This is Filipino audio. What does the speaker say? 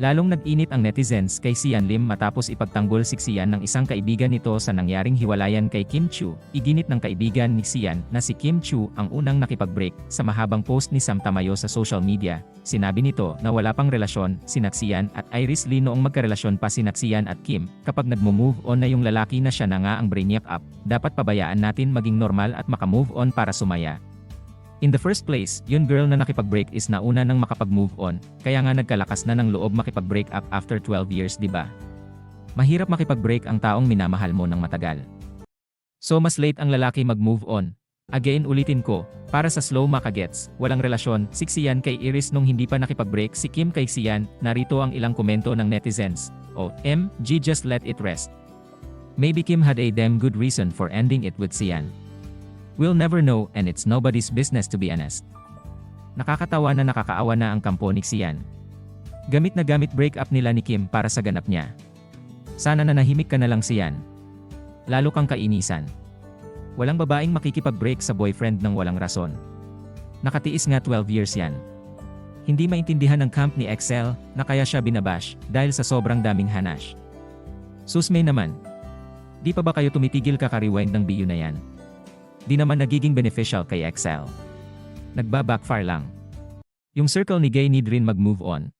Lalong nag-init ang netizens kay Sian Lim matapos ipagtanggol si Sian ng isang kaibigan nito sa nangyaring hiwalayan kay Kim Chu. Iginit ng kaibigan ni Sian na si Kim Chu ang unang nakipag-break sa mahabang post ni Sam Tamayo sa social media. Sinabi nito na wala pang relasyon si Sian at Iris Lee noong magkarelasyon pa si Sian at Kim. Kapag nagmo-move on na yung lalaki na siya na nga ang brainiac up, dapat pabayaan natin maging normal at makamove on para sumaya. In the first place, yun girl na nakipag-break is nauna nang makapag-move on, kaya nga nagkalakas na ng loob makipag-break up after 12 years ba? Mahirap makipag-break ang taong minamahal mo ng matagal. So mas late ang lalaki mag-move on. Again ulitin ko, para sa slow makagets, walang relasyon, si Xian kay Iris nung hindi pa nakipag-break si Kim kay Xian, narito ang ilang komento ng netizens. O, M, G just let it rest. Maybe Kim had a damn good reason for ending it with Xian. We'll never know and it's nobody's business to be honest. Nakakatawa na nakakaawa na ang kampo ni Xian. Gamit na gamit breakup nila ni Kim para sa ganap niya. Sana na nahimik ka na lang Xian. Lalo kang kainisan. Walang babaeng makikipag-break sa boyfriend ng walang rason. Nakatiis nga 12 years yan. Hindi maintindihan ng camp ni Excel na kaya siya binabash dahil sa sobrang daming hanash. Susmay naman. Di pa ba kayo tumitigil kaka-rewind ng bio na yan? Di naman nagiging beneficial kay Excel. Nagba-backfire lang. Yung circle ni Gay need rin mag-move on.